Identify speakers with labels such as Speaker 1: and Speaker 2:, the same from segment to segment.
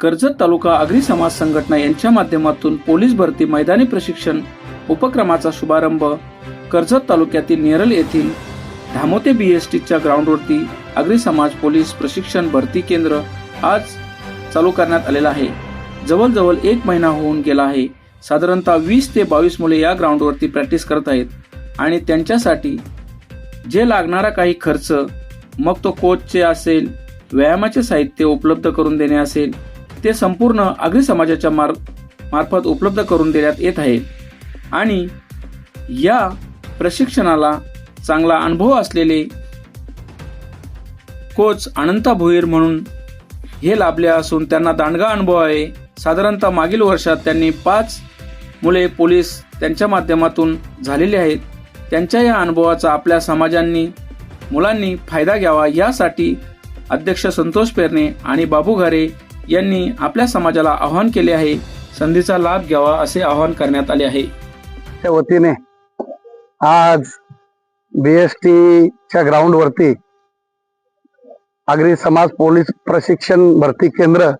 Speaker 1: कर्जत तालुका आगरी समाज संघटना यांच्या माध्यमातून पोलीस भरती मैदानी प्रशिक्षण उपक्रमाचा शुभारंभ कर्जत तालुक्यातील नेरल येथील धामोते बी एस टीच्या ग्राउंडवरती आगरी समाज पोलीस प्रशिक्षण भरती केंद्र आज चालू करण्यात आलेलं आहे. जवळजवळ एक महिना होऊन गेला आहे. साधारणतः वीस ते बावीस मुले या ग्राउंडवरती प्रॅक्टिस करत आहेत आणि त्यांच्यासाठी जे लागणारा काही खर्च मग तो कोचचे असेल व्यायामाचे साहित्य उपलब्ध करून देणे असेल ते संपूर्ण आगरी समाजाच्या मार मार्फत उपलब्ध करून देण्यात येत आहे. आणि या प्रशिक्षणाला चांगला अनुभव असलेले कोच अनंता भोईर म्हणून हे लाभले असून त्यांना दांडगा अनुभव आहे. साधारणतः मागील वर्षात त्यांनी पाच मुले पोलीस त्यांच्या माध्यमातून झालेले आहेत. त्यांच्या या अनुभवाचा आपल्या समाजांनी मुलांनी फायदा घ्यावा यासाठी अध्यक्ष संतोष पेरणे आणि बाबू घरे यांनी आपल्या समाजाला आवाहन केले आहे. संधीचा लाभ घ्यावा असे आवाहन करण्यात आले आहे.
Speaker 2: त्या वतीने आज बीएसटीच्या ग्राउंड वरती आगरी समाज पोलीस प्रशिक्षण भरती केंद्र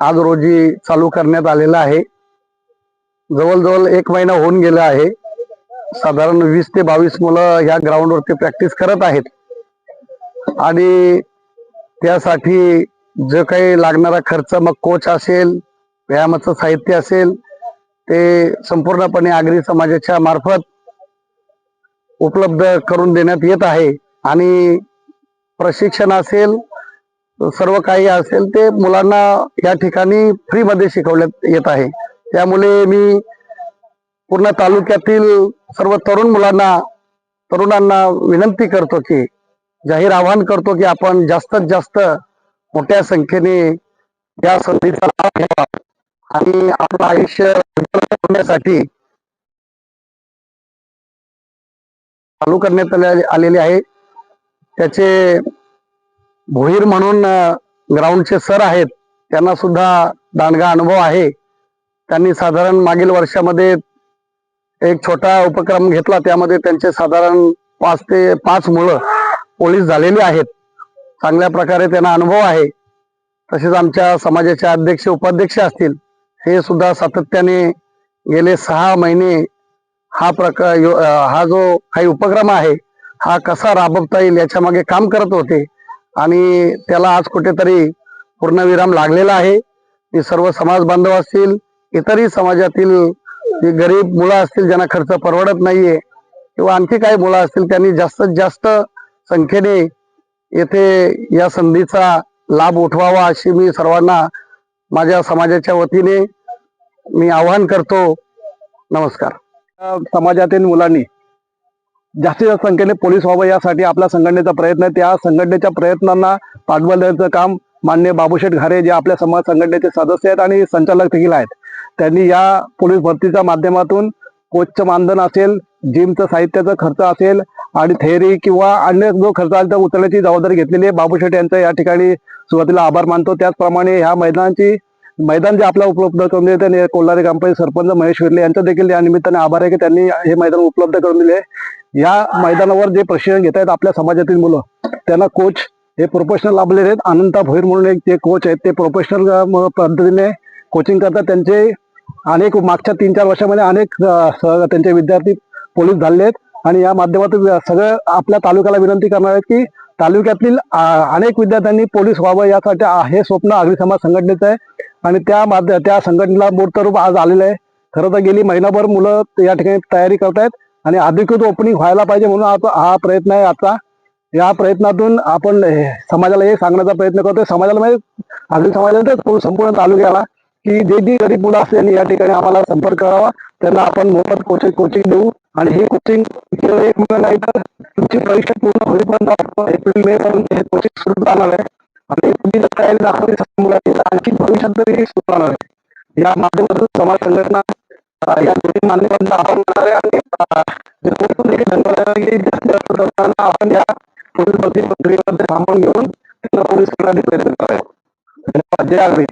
Speaker 2: आज रोजी चालू करण्यात आलेलं आहे. जवळजवळ एक महिना होऊन गेला आहे. साधारण वीस ते बावीस मुलं ह्या ग्राउंडवरती प्रॅक्टिस करत आहेत. आणि त्यासाठी जो काही लागणारा खर्च मग कोच असेल व्यायामाचं साहित्य असेल ते संपूर्णपणे आगरी समाजाच्या मार्फत उपलब्ध करून देण्यात येत आहे. आणि प्रशिक्षण असेल सर्व काही असेल ते मुलांना या ठिकाणी फ्रीमध्ये शिकवण्यात येत आहे. त्यामुळे मी पूर्ण तालुक्यातील सर्व तरुण मुलांना तरुणांना विनंती करतो की जाहीर आवाहन करतो की आपण जास्तीत जास्त मोठ्या संख्येने या संधीचा लाभ घ्यावा आणि आपलं आयुष्य होण्यासाठी चालू करण्यात आले- आलेले आहे. त्याचे भोईर म्हणून ग्राउंडचे सर आहेत. त्यांना सुद्धा दांडगा अनुभव आहे. त्यांनी साधारण मागील वर्षामध्ये एक छोटा उपक्रम घेतला. त्यामध्ये त्यांचे साधारण पाच ते पाच मुलं पोलीस झालेली आहेत. चांगल्या प्रकारे त्यांना अनुभव आहे. तसेच आमच्या समाजाचे अध्यक्ष उपाध्यक्ष असतील हे सुद्धा सातत्याने गेले सहा महिने हा प्रकार यो- हा जो काही उपक्रम आहे हा कसा राबवता येईल याच्या मागे काम करत होते. आणि त्याला आज कुठेतरी पूर्णविराम लागलेला आहे. हे सर्व समाज बांधव असतील इतरही समाजातील जी गरीब मुलं असतील ज्यांना खर्च परवडत नाहीये किंवा आणखी काही मुलं असतील त्यांनी जास्तीत जास्त संख्येने येथे या संधीचा लाभ उठवावा अशी मी सर्वांना माझ्या समाजाच्या वतीने मी आवाहन करतो. नमस्कार.
Speaker 3: समाजातील मुलांनी जास्तीत जास्त संख्येने पोलीस व्हावं यासाठी आपल्या संघटनेचा प्रयत्न आहे. त्या संघटनेच्या प्रयत्नांना पाठबळ देण्याचं काम मान्य बाबूशेठ घारे जे आपल्या समाज संघटनेचे सदस्य आहेत आणि संचालक देखील आहेत. त्यांनी या पोलीस भरतीच्या माध्यमातून कोचचं मानधन असेल जिमचं साहित्याचा खर्च असेल आणि थेअरी किंवा अन्य जो खर्च आला तर उचलण्याची जबाबदारी घेतलेली आहे. बाबूशेठ यांचा या ठिकाणी सुरुवातीला आभार मानतो. त्याचप्रमाणे ह्या मैदानाची मैदान जे आपल्याला उपलब्ध करून दिले त्यांनी कोल्हारी ग्रामपंचायत सरपंच महेश विर्ले यांचा देखील या निमित्ताने आभार आहे की त्यांनी हे मैदान उपलब्ध करून दिले या मैदानावर जे प्रशिक्षण घेत आहेत आपल्या समाजातील मुलं त्यांना कोच हे प्रोफेशनल लाभलेले आहेत. अनंता भोईर म्हणून एक जे कोच आहेत ते प्रोफेशनल पद्धतीने कोचिंग करतात. त्यांचे अनेक मागच्या तीन चार वर्षामध्ये अनेक त्यांचे विद्यार्थी पोलीस झाले आहेत. आणि या माध्यमातून सगळं आपल्या तालुक्याला विनंती करणार आहेत की तालुक्यातील अनेक विद्यार्थ्यांनी पोलीस व्हावं यासाठी हे स्वप्न आगरी समाज संघटनेचं आहे. आणि त्या माध्य त्या संघटनेला मूर्तरूप आज आलेलं आहे. खरं तर गेली महिनाभर मुलं या ठिकाणी तयारी करतायत आणि अधिकृत ओपनिंग व्हायला पाहिजे म्हणून आता हा प्रयत्न आहे आता या प्रयत्नातून आपण हे- समाजाला हे सांगण्याचा प्रयत्न करतोय. समाजाला म्हणजे आगरी समाजाला संपूर्ण तालुक्याला की जे जी गरीब मुलं असतील या ठिकाणी आम्हाला संपर्क करावा. त्यांना आपण मोफत कोचिंग कोचिंग देऊ. आणि हे कोचिंग केवळ एक महिना नाही तर तुमची परीक्षा पूर्ण होईपर्यंत आपण एप्रिल मे पर्यंत हे कोचिंग सुरू राहणार आहे. आणि तुम्ही जर काय दाखवली सर्व मुलांची आणखी भविष्यात तरी हे सुरू राहणार आहे. या माध्यमातून समाज संघटना या दोन्ही मान्यवरांना आपण करणार आहे. आणि धन्यवाद जास्त तरुणांना आपण या पोलीस भरती प्रक्रियेमध्ये सामावून घेऊन त्यांना पोलीस करण्यासाठी प्रयत्न करावे धन्यवाद. जय आगरी